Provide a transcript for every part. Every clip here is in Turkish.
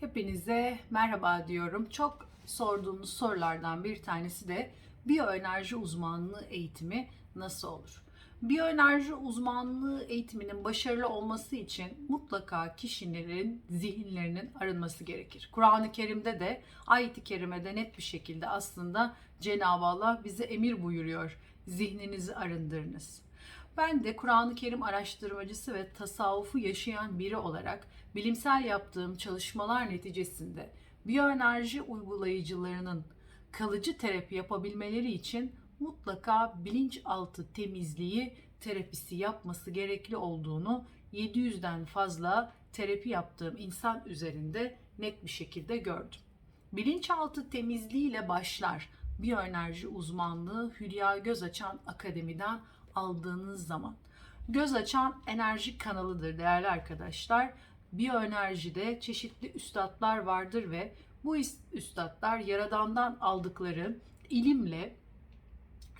Hepinize merhaba diyorum. Çok sorduğunuz sorulardan bir tanesi de biyoenerji uzmanlığı eğitimi nasıl olur? Biyoenerji uzmanlığı eğitiminin başarılı olması için mutlaka kişilerin zihinlerinin arınması gerekir. Kur'an-ı Kerim'de de ayet-i kerimede net bir şekilde aslında Cenab-ı Allah bize emir buyuruyor. Zihninizi arındırınız. Ben de Kur'an-ı Kerim araştırmacısı ve tasavvufu yaşayan biri olarak bilimsel yaptığım çalışmalar neticesinde biyoenerji uygulayıcılarının kalıcı terapi yapabilmeleri için mutlaka bilinçaltı temizliği terapisi yapması gerekli olduğunu 700'den fazla terapi yaptığım insan üzerinde net bir şekilde gördüm. Bilinçaltı temizliğiyle başlar biyoenerji uzmanlığı Hülya Göz Açan Akademi'den aldığınız zaman. Göz açan enerji kanalıdır değerli arkadaşlar. Biyoenerjide çeşitli üstadlar vardır ve bu üstadlar yaradandan aldıkları ilimle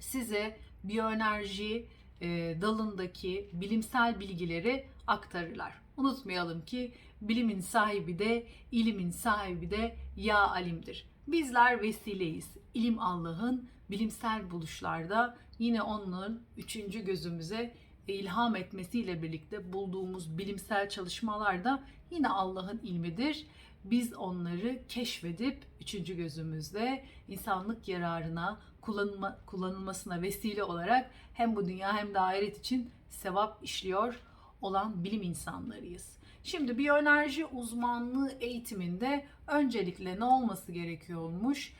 size biyoenerji e, dalındaki bilimsel bilgileri aktarırlar. Unutmayalım ki bilimin sahibi de ilimin sahibi de ya alimdir. Bizler vesileyiz. İlim Allah'ın bilimsel buluşlarda yine onun üçüncü gözümüze ilham etmesiyle birlikte bulduğumuz bilimsel çalışmalarda yine Allah'ın ilmidir. Biz onları keşfedip üçüncü gözümüzde insanlık yararına kullanılma, kullanılmasına vesile olarak hem bu dünya hem de ahiret için sevap işliyor olan bilim insanlarıyız. Şimdi biyoenerji uzmanlığı eğitiminde öncelikle ne olması gerekiyormuş?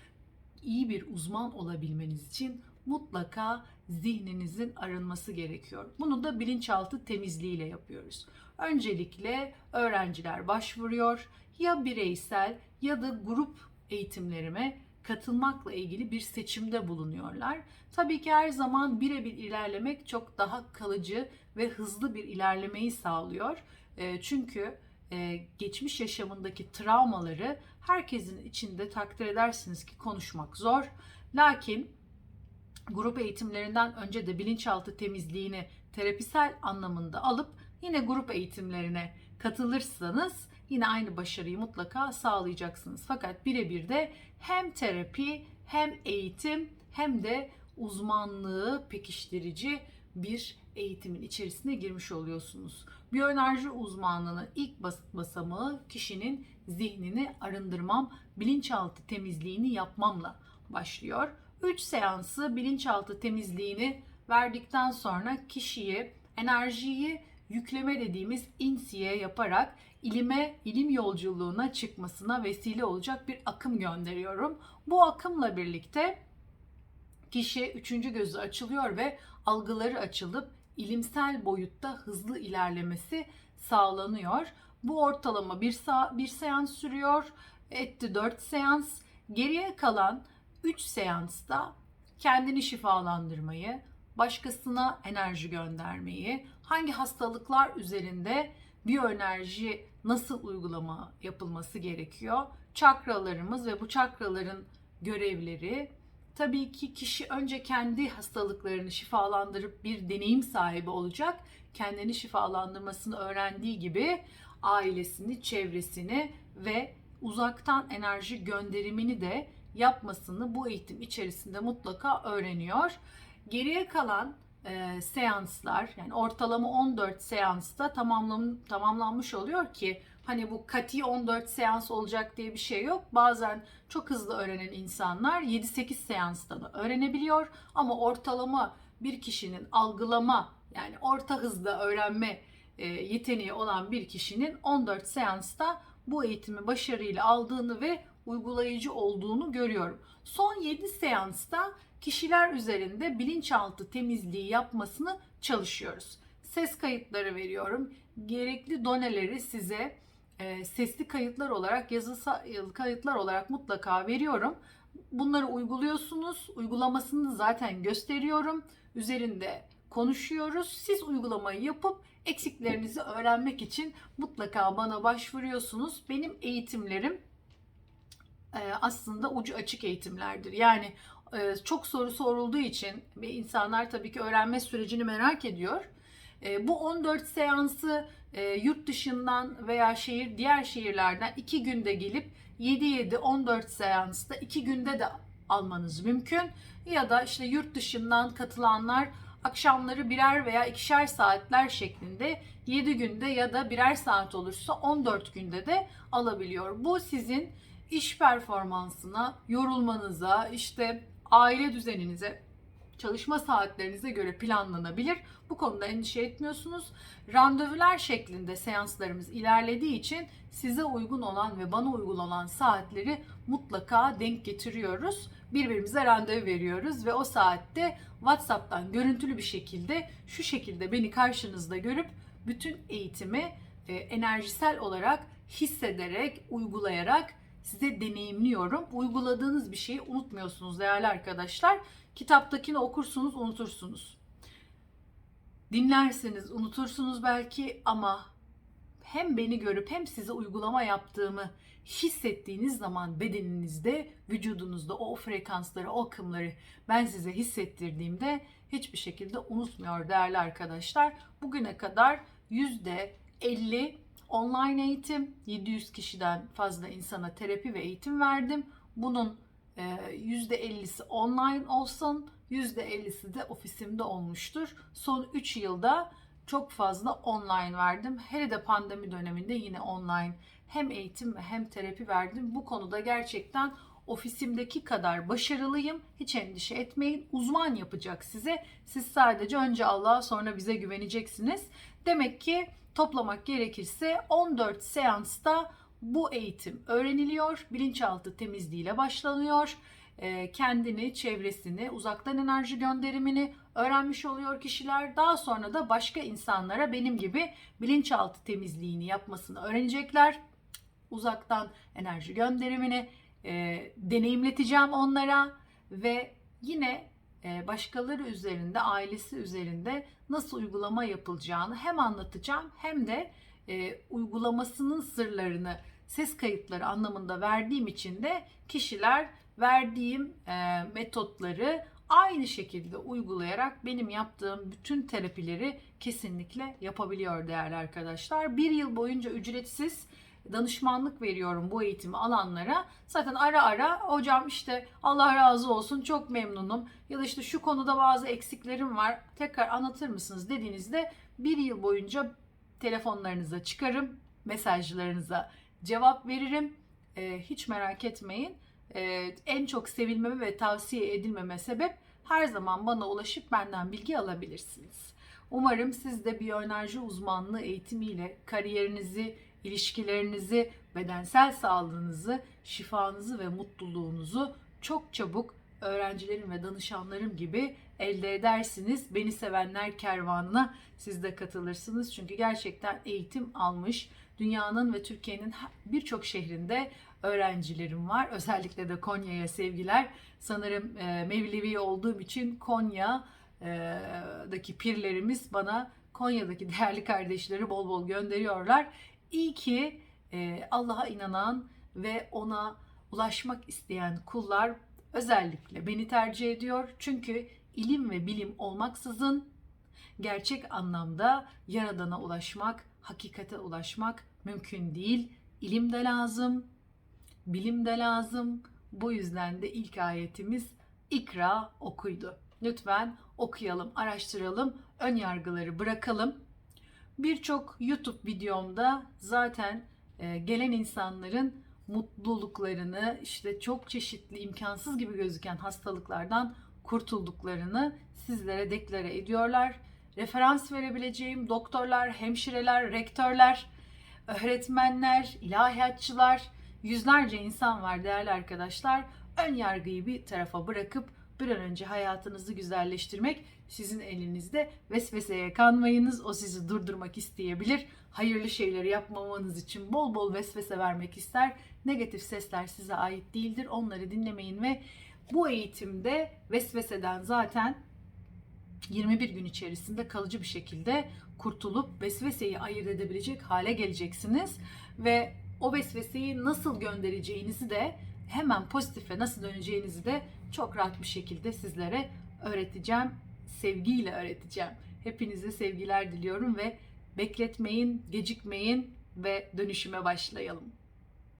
İyi bir uzman olabilmeniz için mutlaka zihninizin arınması gerekiyor. Bunu da bilinçaltı temizliğiyle yapıyoruz. Öncelikle öğrenciler başvuruyor. Ya bireysel ya da grup eğitimlerime katılmakla ilgili bir seçimde bulunuyorlar. Tabii ki her zaman birebir ilerlemek çok daha kalıcı ve hızlı bir ilerlemeyi sağlıyor. Çünkü geçmiş yaşamındaki travmaları herkesin içinde takdir edersiniz ki konuşmak zor. Lakin grup eğitimlerinden önce de bilinçaltı temizliğini terapisel anlamında alıp yine grup eğitimlerine katılırsanız yine aynı başarıyı mutlaka sağlayacaksınız. Fakat birebir de hem terapi hem eğitim hem de uzmanlığı pekiştirici bir eğitimin içerisine girmiş oluyorsunuz. Biyoenerji uzmanlığının ilk basamağı kişinin zihnini arındırmam, bilinçaltı temizliğini yapmamla başlıyor. 3 seansı bilinçaltı temizliğini verdikten sonra kişiyi enerjiyi yükleme dediğimiz insiye yaparak ilime, ilim yolculuğuna çıkmasına vesile olacak bir akım gönderiyorum. Bu akımla birlikte kişi üçüncü gözü açılıyor ve algıları açılıp ilimsel boyutta hızlı ilerlemesi sağlanıyor. Bu ortalama bir, sa- bir seans sürüyor. Etti 4 seans. Geriye kalan 3 seansta kendini şifalandırmayı, başkasına enerji göndermeyi, hangi hastalıklar üzerinde biyoenerji nasıl uygulama yapılması gerekiyor? Çakralarımız ve bu çakraların görevleri tabii ki kişi önce kendi hastalıklarını şifalandırıp bir deneyim sahibi olacak. Kendini şifalandırmasını öğrendiği gibi ailesini, çevresini ve uzaktan enerji gönderimini de yapmasını bu eğitim içerisinde mutlaka öğreniyor. Geriye kalan e, seanslar yani ortalama 14 seansta tamamlam tamamlanmış oluyor ki hani bu kati 14 seans olacak diye bir şey yok. Bazen çok hızlı öğrenen insanlar 7-8 seansta da öğrenebiliyor ama ortalama bir kişinin algılama yani orta hızda öğrenme e, yeteneği olan bir kişinin 14 seansta bu eğitimi başarıyla aldığını ve uygulayıcı olduğunu görüyorum. Son 7 seansta kişiler üzerinde bilinçaltı temizliği yapmasını çalışıyoruz. Ses kayıtları veriyorum. Gerekli doneleri size e, sesli kayıtlar olarak, yazılı kayıtlar olarak mutlaka veriyorum. Bunları uyguluyorsunuz. Uygulamasını zaten gösteriyorum. Üzerinde konuşuyoruz. Siz uygulamayı yapıp eksiklerinizi öğrenmek için mutlaka bana başvuruyorsunuz. Benim eğitimlerim aslında ucu açık eğitimlerdir. Yani çok soru sorulduğu için ve insanlar tabii ki öğrenme sürecini merak ediyor. E, bu 14 seansı e, yurt dışından veya şehir diğer şehirlerden 2 günde gelip 7-7-14 seansta 2 günde de almanız mümkün. Ya da işte yurt dışından katılanlar akşamları birer veya ikişer saatler şeklinde 7 günde ya da birer saat olursa 14 günde de alabiliyor. Bu sizin iş performansına, yorulmanıza, işte aile düzeninize, çalışma saatlerinize göre planlanabilir. Bu konuda endişe etmiyorsunuz. Randevular şeklinde seanslarımız ilerlediği için size uygun olan ve bana uygun olan saatleri mutlaka denk getiriyoruz. Birbirimize randevu veriyoruz ve o saatte WhatsApp'tan görüntülü bir şekilde şu şekilde beni karşınızda görüp bütün eğitimi e, enerjisel olarak hissederek, uygulayarak size deneyimliyorum. Uyguladığınız bir şeyi unutmuyorsunuz değerli arkadaşlar. Kitaptakini okursunuz, unutursunuz. Dinlersiniz, unutursunuz belki ama hem beni görüp hem size uygulama yaptığımı hissettiğiniz zaman bedeninizde, vücudunuzda o frekansları, o akımları ben size hissettirdiğimde hiçbir şekilde unutmuyor değerli arkadaşlar. Bugüne kadar %50 online eğitim, 700 kişiden fazla insana terapi ve eğitim verdim. Bunun %50'si online olsun, %50'si de ofisimde olmuştur. Son 3 yılda çok fazla online verdim. Hele de pandemi döneminde yine online hem eğitim hem terapi verdim. Bu konuda gerçekten ofisimdeki kadar başarılıyım. Hiç endişe etmeyin. Uzman yapacak size. Siz sadece önce Allah'a sonra bize güveneceksiniz. Demek ki toplamak gerekirse 14 seansta bu eğitim öğreniliyor. Bilinçaltı temizliğiyle başlanıyor. Ee, kendini, çevresini, uzaktan enerji gönderimini öğrenmiş oluyor kişiler. Daha sonra da başka insanlara benim gibi bilinçaltı temizliğini yapmasını öğrenecekler. Uzaktan enerji gönderimini e, deneyimleteceğim onlara ve yine başkaları üzerinde, ailesi üzerinde nasıl uygulama yapılacağını hem anlatacağım hem de e, uygulamasının sırlarını ses kayıtları anlamında verdiğim için de kişiler verdiğim e, metotları aynı şekilde uygulayarak benim yaptığım bütün terapileri kesinlikle yapabiliyor değerli arkadaşlar. Bir yıl boyunca ücretsiz danışmanlık veriyorum bu eğitimi alanlara. Zaten ara ara hocam işte Allah razı olsun çok memnunum ya da işte şu konuda bazı eksiklerim var tekrar anlatır mısınız dediğinizde bir yıl boyunca telefonlarınıza çıkarım, mesajlarınıza cevap veririm. Ee, hiç merak etmeyin. Ee, en çok sevilmeme ve tavsiye edilmeme sebep her zaman bana ulaşıp benden bilgi alabilirsiniz. Umarım siz de biyoenerji uzmanlığı eğitimiyle kariyerinizi, ilişkilerinizi, bedensel sağlığınızı, şifanızı ve mutluluğunuzu çok çabuk öğrencilerim ve danışanlarım gibi elde edersiniz. Beni sevenler kervanına siz de katılırsınız. Çünkü gerçekten eğitim almış dünyanın ve Türkiye'nin birçok şehrinde öğrencilerim var. Özellikle de Konya'ya sevgiler. Sanırım e, Mevlevi olduğum için Konya'daki pirlerimiz bana Konya'daki değerli kardeşleri bol bol gönderiyorlar. İyi ki e, Allah'a inanan ve ona ulaşmak isteyen kullar özellikle beni tercih ediyor. Çünkü ilim ve bilim olmaksızın gerçek anlamda yaradana ulaşmak, hakikate ulaşmak mümkün değil. İlim de lazım, bilim de lazım. Bu yüzden de ilk ayetimiz ikra okuydu. Lütfen okuyalım, araştıralım, ön yargıları bırakalım. Birçok YouTube videomda zaten e, gelen insanların mutluluklarını, işte çok çeşitli imkansız gibi gözüken hastalıklardan kurtulduklarını sizlere deklare ediyorlar. Referans verebileceğim doktorlar, hemşireler, rektörler, öğretmenler, ilahiyatçılar, yüzlerce insan var değerli arkadaşlar. Ön yargıyı bir tarafa bırakıp bir an önce hayatınızı güzelleştirmek sizin elinizde. Vesveseye kanmayınız. O sizi durdurmak isteyebilir. Hayırlı şeyleri yapmamanız için bol bol vesvese vermek ister. Negatif sesler size ait değildir. Onları dinlemeyin ve bu eğitimde vesveseden zaten 21 gün içerisinde kalıcı bir şekilde kurtulup vesveseyi ayırt edebilecek hale geleceksiniz ve o vesveseyi nasıl göndereceğinizi de hemen pozitife nasıl döneceğinizi de çok rahat bir şekilde sizlere öğreteceğim. Sevgiyle öğreteceğim. Hepinize sevgiler diliyorum ve bekletmeyin, gecikmeyin ve dönüşüme başlayalım.